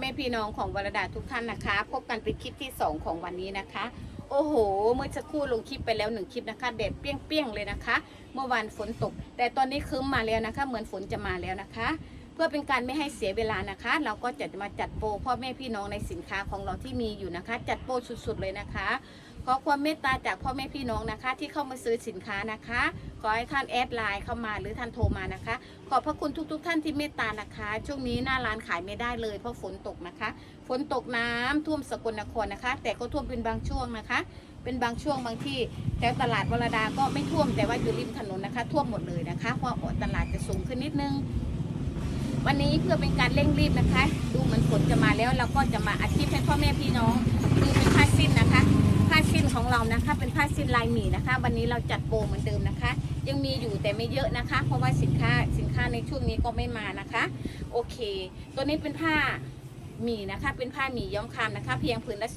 แม่พี่น้องของวรดาทุกท่านนะคะ พบกันเป็นคลิปที่ 2 ของวันนี้นะคะ โอ้โห เมื่อสักครู่ลงคลิปไปแล้วหนึ่งคลิปนะคะแดดเปรี้ยงๆเลยนะคะ เมื่อวานฝนตก แต่ตอนนี้คืมมาแล้วนะคะ เหมือนฝนจะมาแล้วนะคะ เพื่อเป็นการไม่ให้เสียเวลานะคะ เราก็จะมาจัดโปรพ่อแม่พี่น้องในสินค้าของเราที่มีอยู่นะคะ จัดโปรสุดๆเลยนะคะ อความเมตตาจากพ่อแม่พี่น้องนะคะ ที่เข้ามาซื้อสินค้านะคะ ขอให้ท่านแอดไลน์เข้ามาหรือท่านโทรมานะคะ ขอบพระคุณทุกๆทท่านที่เมตตานะคะ ช่วงนี้หน้าร้านขายไม่ได้เลยเพราะฝนตกนะคะ ฝนตกน้ำท่วมสกลนครนะคะ แต่ก็ท่วมเป็นบางช่วงนะคะ เป็นบางช่วงบางที่แถวตลาดวรดาก็ไม่ท่วมแต่ว่าอยู่ริมถนนนะคะ ท่วมหมดเลยนะคะเพราะตลาดจะสูงขึ้นนิดนึงวันนี้เพื่อเป็นการเร่งรีบนะคะ ดูเหมือนฝนจะมาแล้วเราก็จะมาอาชีพให้พ่อแม่พี่น้องดูเป็นผ้าสิ้นนะคะ ผ้าสิ้นของเรานะคะ เป็นผ้าสิ้นลายหมีนะคะ วันนี้เราจัดโปรเหมือนเดิมนะคะ ยังมีอยู่แต่ไม่เยอะนะคะ เพราะว่าสินค้าสินค้าในช่วงนี้ก็ไม่มานะคะ โอเค ตัวนี้เป็นผ้าหมี่นะคะเป็นผ้าหมี่ย้อมคามนะคะ เพียงผืนละ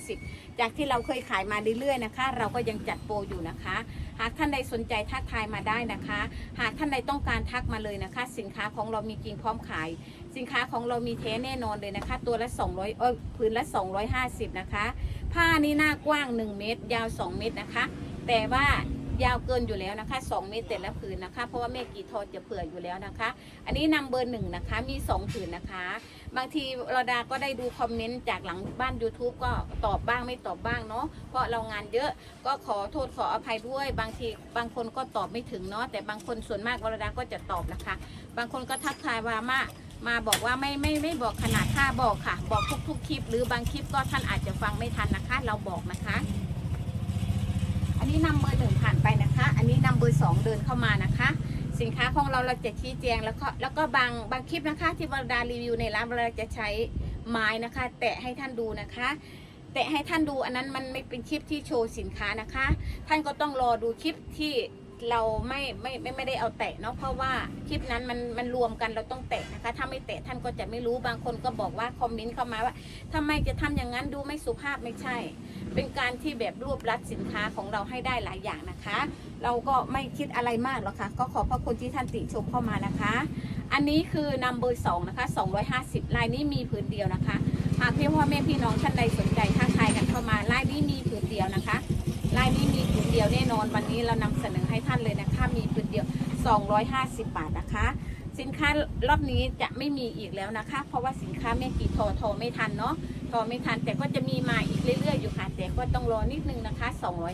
250 จากที่เราเคยขายมาเรื่อยๆนะคะ เราก็ยังจัดโปรอยู่นะคะ หากท่านใดสนใจทักทายมาได้นะคะ หากท่านใดต้องการทักมาเลยนะคะ สินค้าของเรามีจริงพร้อมขาย สินค้าของเรามีแท้แน่นอนเลยนะคะ ตัวละ 200เอ้ยผืนละ 250 นะคะ ผ้านี่หน้ากว้าง 1 เมตร ยาว 2 เมตรนะคะ แต่ว่ายาวเกินอยู่แล้วนะคะ 2 เมตรแต่ละผืนนะคะ เพราะว่าแม่กี่ทอจะเผื่ออยู่แล้วนะคะ อันนี้นำเบอร์หนึ่งนะคะ มี 2 ผืนนะคะ บางทีเราดาก็ได้ดูคอมเมนต์จากหลังบ้าน YouTube ก็ตอบบ้างไม่ตอบบ้างเนาะ เพราะเรางานเยอะ ก็ขอโทษขออภัยด้วย บางทีบางคนก็ตอบไม่ถึงเนาะ แต่บางคนส่วนมากวรดาก็จะตอบนะคะ บางคนก็ทักทายว่ามา มาบอกว่าไม่ไม่ไม่บอกขนาดค่าบอกค่ะ บอกทุกทุกคลิป หรือบางคลิปก็ท่านอาจจะฟังไม่ทันนะคะ เราบอกนะคะ อันนี้นำเบอร์หนึ่งผ่านไปนะคะ อันนี้นำเบอร์สองเดินเข้ามานะคะ สินค้าของเราเราจะชี้แจงแล้วก็แล้วก็บางบางคลิปนะคะ ที่วรดารีวิวในร้านเราจะใช้ไม้นะคะ แตะให้ท่านดูนะคะแตะให้ท่านดูอันนั้นมันไม่เป็นคลิปที่โชว์สินค้านะคะ ท่านก็ต้องรอดูคลิปที่ เราไม่ไม่ไม่ไม่ได้เอาแตะเนาะเพราะว่าคลิปนั้นมันมันรวมกันเราต้องแตะนะคะ ถ้าไม่แตะท่านก็จะไม่รู้บางคนก็บอกว่าคอมเมนต์เข้ามาว่าทำไมจะทำอย่างนั้นดูไม่สุภาพไม่ใช่ เป็นการที่แบบรวบรัดสินค้าของเราให้ได้หลายอย่างนะคะ เราก็ไม่คิดอะไรมากหรอกค่ะก็ขอบพระคุณที่ท่านติชมเข้ามานะคะ อันนี้คือนำเบอร์สองนะคะ250ลายนี้มีผืนเดียวนะคะหากพี่พ่อแม่พี่น้องท่านใดสน วันนี้เรานำเสนอให้ท่านเลยนะคะ มีผืนเดียว 250 บาทนะคะ สินค้ารอบนี้จะไม่มีอีกแล้วนะคะ เพราะว่าสินค้าแม่กี่ทอทอไม่ทันเนาะทอไม่ทันแต่ก็จะมีมาอีกเรื่อยๆอยู่ค่ะ แต่ก็ต้องรอนิดนึงนะคะ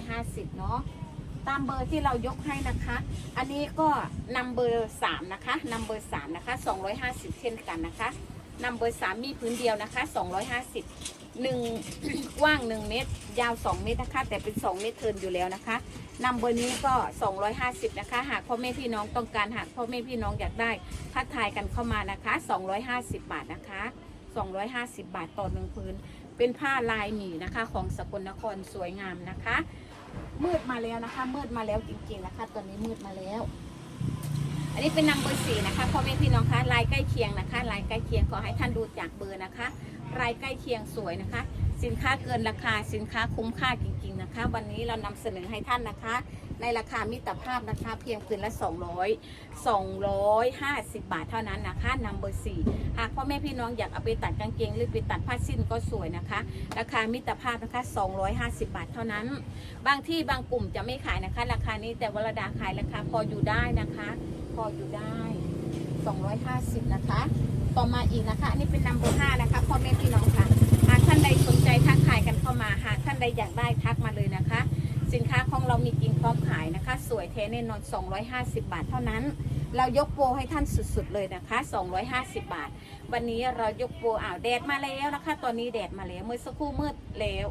250 เนาะตามเบอร์ที่เรายกให้นะคะ อันนี้ก็นำเบอร์สามนะคะนำเบอร์สามนะคะ 250 เช่นกันนะคะนำเบอร์สามมีพื้นเดียวนะคะ 250 หนึ่ง กว้าง1เมตร ยาว2เมตรนะคะ แต่เป็น2เมตรเทินอยู่แล้วนะคะนำเบอร์นี้ก็ 250 นะคะ หากพ่อแม่พี่น้องต้องการหากพ่อแม่พี่น้องอยากได้ทักทายกันเข้ามานะคะ 250 บาทนะคะ 250 บาทต่อหนึ่งพื้น เป็นผ้าลายหมีนะคะ ของสกลนครสวยงามนะคะ มืดมาแล้วนะคะ มืดมาแล้วจริงๆนะคะ ตอนนี้มืดมาแล้ว อันนี้เป็นนำเบอร์สี่นะคะพ่อแม่พี่น้องคะลายใกล้เคียงนะคะลายใกล้เคียงขอให้ท่านดูจากเบอร์นะคะ ลายใกล้เคียงสวยนะคะ สินค้าเกินราคาสินค้าคุ้มค่าจริงๆนะคะ วันนี้เรานำเสนอให้ท่านนะคะ ในราคามิตรภาพนะคะ เพียงคืนละ 200 250 บาทเท่านั้นนะคะนำเบอร์สี่หากพ่อแม่พี่น้องอยากเอาไปตัดกางเกงหรือไปตัดผ้าสิ้นก็สวยนะคะ ราคามิตรภาพนะคะ 250 บาทเท่านั้น บางที่บางกลุ่มจะไม่ขายนะคะ ราคานี้แต่วรดาขายราคาพออยู่ได้นะคะ พออยู่ได้ 250 นะคะ ต่อมาอีกนะคะอันนี้เป็นนัมเบอร์5นะคะพ่อแม่พี่น้องค่ะหากท่านใดสนใจทักทายกันเข้ามาหากท่านใดอยากได้ทักมาเลยนะคะ สินค้าของเรามีจริงพร้อมขายนะคะ สวยแท้แน่นอน 250 บาทเท่านั้น เรายกโปรให้ท่านสุดๆเลยนะคะ 250 บาท วันนี้เรายกโปรอ่าวแดดมาแล้วนะคะ ตอนนี้แดดมาแล้วเมื่อสักครู่มืดแล้ว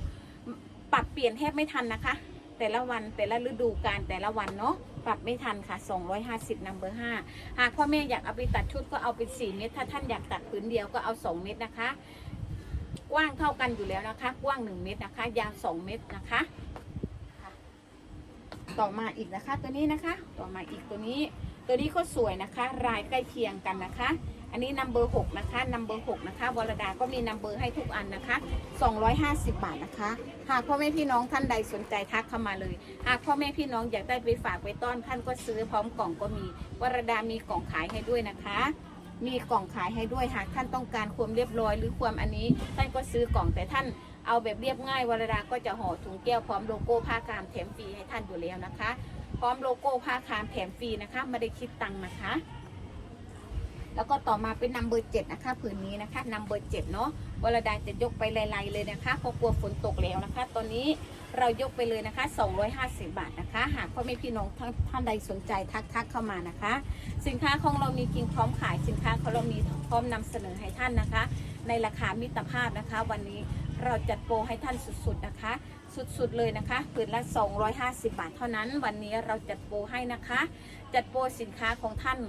ปรับเปลี่ยนแทบไม่ทันนะคะ แต่ละวันแต่ละฤดูกาลแต่ละวันเนาะ ปรับไม่ทันค่ะ250นัมเบอร์5หากพ่อแม่อยากเอาไปตัดชุดก็เอาเป็น4เมตร ถ้าท่านอยากตัดผืนเดียวก็เอา 2 เมตรนะคะ กว้างเท่ากันอยู่แล้วนะคะ กว้าง 1 เมตรนะคะ ยาว 2 เมตรนะคะค่ะต่อมาอีกนะคะตัวนี้นะคะ ต่อมาอีกตัวนี้ ตัวนี้ก็สวยนะคะ รายใกล้เคียงกันนะคะ อันนี้นัมเบอร์6นะคะนัมเบอร์6นะคะวรดาก็มีนัมเบอร์ให้ทุกอันนะคะ 250 บาทนะคะ หากพ่อแม่พี่น้องท่านใดสนใจทักเข้ามาเลย หากพ่อแม่พี่น้องอยากได้ไปฝากไปต้อนท่านก็ซื้อพร้อมกล่องก็มีวรดามีกล่องขายให้ด้วยนะคะมีกล่องขายให้ด้วยหากท่านต้องการความเรียบร้อยหรือความอันนี้ ท่านก็ซื้อกล่องแต่ท่านเอาแบบเรียบง่ายวรดาก็จะห่อถุงแก้วพร้อมโลโก้ผ้ากามแถมฟรีให้ท่านอยู่แล้วนะคะ พร้อมโลโก้ผ้าคามแถมฟรีนะคะไม่ได้คิดตังค์นะคะ แล้วก็ต่อมาเป็นนัมเบอร์เจ็ดนะคะผืนนี้นะคะนัมเบอร์เจ็ดเนาะวรดาจะยกไปไล่ๆเลยนะคะเพราะกลัวฝนตกแล้วนะคะ ตอนนี้เรายกไปเลยนะคะ 250 บาทนะคะ หากพ่อแม่พี่น้องท่านท่านใดสนใจทักทักเข้ามานะคะ สินค้าของเรามีจริงพร้อมขายสินค้าของเรามีพร้อมนำเสนอให้ท่านนะคะ ในราคามิตรภาพนะคะ วันนี้เราจัดโปรให้ท่านสุดๆนะคะ สุดๆเลยนะคะผืนละ 250 บาทเท่านั้น วันนี้เราจัดโปรให้นะคะ จัดโปรสินค้าของท่าน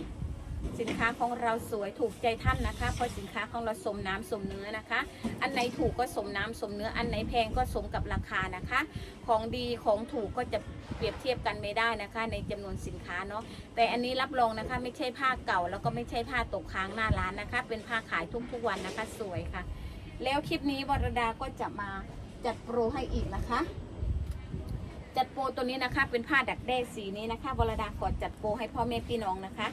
สินค้าของเราสวยถูกใจท่านนะคะ เพราะสินค้าของเราสมน้ำสมเนื้อนะคะ อันไหนถูกก็สมน้ำสมเนื้อ อันไหนแพงก็สมกับราคานะคะ ของดีของถูกก็จะเปรียบเทียบกันไม่ได้นะคะ ในจำนวนสินค้าเนาะ แต่อันนี้รับรองนะคะ ไม่ใช่ผ้าเก่าแล้วก็ไม่ใช่ผ้าตกค้างหน้าร้านนะคะ เป็นผ้าขายทุกๆวันนะคะ สวยค่ะ แล้วคลิปนี้วรดาก็จะมาจัดโปรให้อีกนะคะจัดโปรตัวนี้นะคะเป็นผ้าดักแด้สีนี้นะคะวรดาขอจัดโปรให้พ่อแม่พี่น้องนะคะ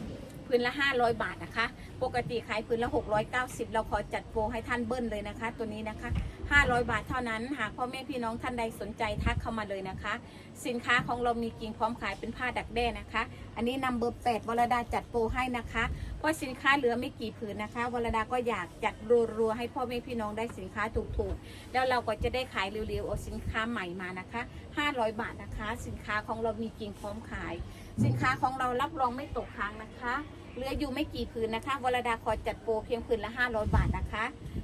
พื้นละ 500 บาทนะคะ ปกติขายพื้นละ 690 เราขอจัดโปรให้ท่านเบิ้ลเลยนะคะ ตัวนี้นะคะ 500 บาทเท่านั้น หากพ่อแม่พี่น้องท่านใดสนใจทักเข้ามาเลยนะคะ สินค้าของเรามีกิ่งพร้อมขายเป็นผ้าดักแด้นะคะ อันนี้นำเบอร์8วรดาจัดโปรให้นะคะ เพราะสินค้าเหลือไม่กี่ผืนนะคะวรดาก็อยากจัดรัวๆให้พ่อแม่พี่น้องได้สินค้าถูกๆ แล้วเราก็จะได้ขายเร็วๆเอาสินค้าใหม่มานะคะ 500 บาทนะคะ สินค้าของเรามีกิ่งพร้อมขาย สินค้าของเรารับรองไม่ตกค้างนะคะเหลืออยู่ไม่กี่ผืนนะคะวรดาขอจัดโปรเพียงผืนละ 500 บาทนะคะ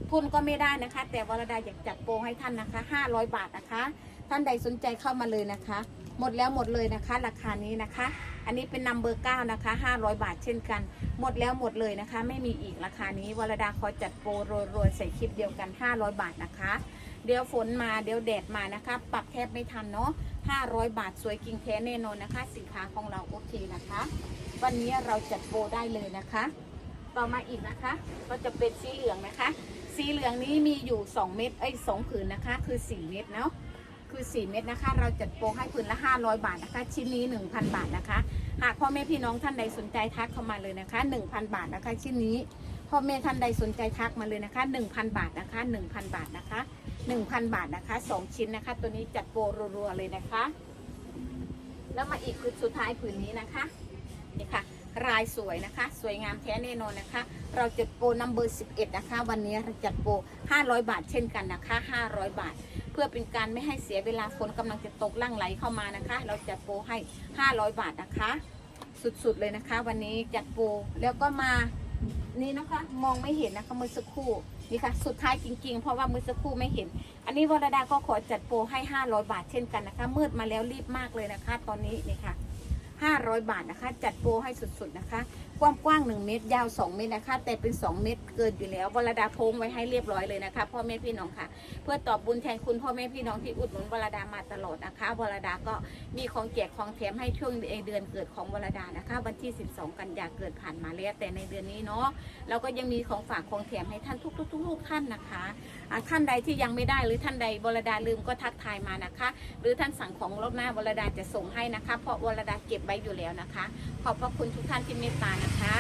ทุนก็ไม่ได้นะคะ แต่วรดาอยากจัดโปรให้ท่านนะคะ 500 บาทนะคะ ท่านใดสนใจเข้ามาเลยนะคะ หมดแล้วหมดเลยนะคะ ราคานี้นะคะ อันนี้เป็นนัมเบอร์9นะคะ 500 บาทเช่นกัน หมดแล้วหมดเลยนะคะ ไม่มีอีกราคานี้วรดาขอจัดโปรโรยๆใส่คลิปเดียวกัน 500 บาทนะคะ เดี๋ยวฝนมาเดี๋ยวแดดมานะคะ ปรับแทบไม่ทันเนาะ500 บาทสวยกิ่งแท้แน่นอนนะคะ สินค้าของเราโอเคนะคะ วันนี้เราจัดโปรได้เลยนะคะ ต่อมาอีกนะคะ ก็จะเป็นสีเหลืองนะคะ สีเหลืองนี้มีอยู่ 2 เม็ดเอ้สองผืนนะคะ คือ 4 เม็ดเนาะคือ 4 เม็ดนะคะ เราจัดโปรให้ผืนละ 500 บาทนะคะ ชิ้นนี้ 1,000 บาทนะคะ หากพ่อแม่พี่น้องท่านใดสนใจทักเข้ามาเลยนะคะ 1,000 บาทนะคะ ชิ้นนี้ พ่อแม่ท่านใดสนใจทักมาเลยนะคะ 1,000 บาทนะคะ 1,000 บาทนะคะ 1,000 บาทนะคะ 2 ชิ้นนะคะ ตัวนี้จัดโปรรัวๆเลยนะคะ แล้วมาอีกคือสุดท้ายผืนนี้นะคะนี่ค่ะรายสวยนะคะ สวยงามแท้แน่นอนนะคะ เราจัดโปรนัมเบอร์11 นะคะ วันนี้เราจัดโปร500 บาทเช่นกันนะคะ 500 บาท เพื่อเป็นการไม่ให้เสียเวลาฝนกำลังจะตกล่างไหลเข้ามานะคะ เราจัดโปรให้ 500 บาทนะคะ สุดๆเลยนะคะ วันนี้จัดโปรแล้วก็มานี่นะคะมองไม่เห็นนะคะเมื่อสักครู่ นี่ค่ะ สุดท้ายจริงๆ เพราะว่าเมื่อสักครู่ไม่เห็น อันนี้วรดาก็ขอจัดโปรให้ 500 บาทเช่นกันนะคะ มืดมาแล้วรีบมากเลยนะคะ ตอนนี้นี่ค่ะ 500 บาทนะคะ จัดโปรให้สุดๆนะคะ กว้างๆ1เมตรยาว 2 เมตรนะคะ แต่เป็น 2 เมตรเกินอยู่แล้ววรดาโพงไว้ให้เรียบร้อยเลยนะคะ พ่อแม่พี่น้องค่ะ เพื่อตอบบุญแทนคุณพ่อแม่พี่น้องที่อุดหนุนวรดามาตลอดนะคะวรดาก็มีของแจกของแถมให้ช่วงเดือนเกิดของวรดานะคะ วันที่ 12 กันยาเกิดผ่านมาแล้วแต่ในเดือนนี้เนาะเราก็ยังมีของฝากของแถมให้ท่านทุกๆทุกๆท่านนะคะท่านใดที่ยังไม่ได้หรือท่านใดวรดาลืมก็ทักทายมานะคะ หรือท่านสั่งของรอบหน้าวรดาจะส่งให้นะคะ เพราะวรดาเก็บว้อยู่แล้วนะคะ ขอบพระคุณทุกท่านที่เมตตานะคะ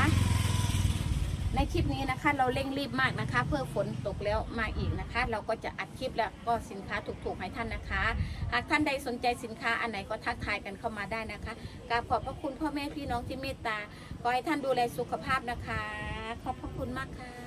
ในคลิปนี้นะคะ เราเร่งรีบมากนะคะ เพื่อฝนตกแล้วมาอีกนะคะ เราก็จะอัดคลิปแล้วก็สินค้าถูกๆให้ท่านนะคะ หากท่านใดสนใจสินค้าอันไหนก็ทักทายกันเข้ามาได้นะคะกราบขอบพระคุณพ่อแม่พี่น้องที่เมตตาขอให้ท่านดูแลสุขภาพนะคะ ขอบพระคุณมากค่ะ